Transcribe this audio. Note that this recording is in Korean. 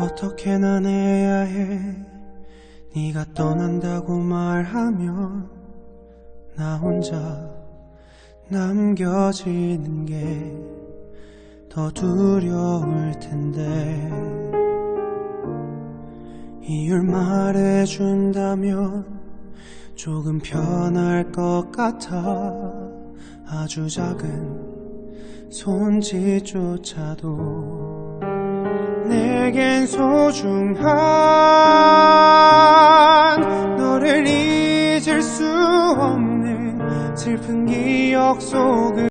어떻게 난 해야 해? 네가 떠난다고 말하면 나 혼자 남겨지는 게 더 두려울 텐데. 이유를 말해준다면 조금 편할 것 같아. 아주 작은 손짓조차도 내겐 소중한 너를 잊을 수 없는 슬픈 기억 속을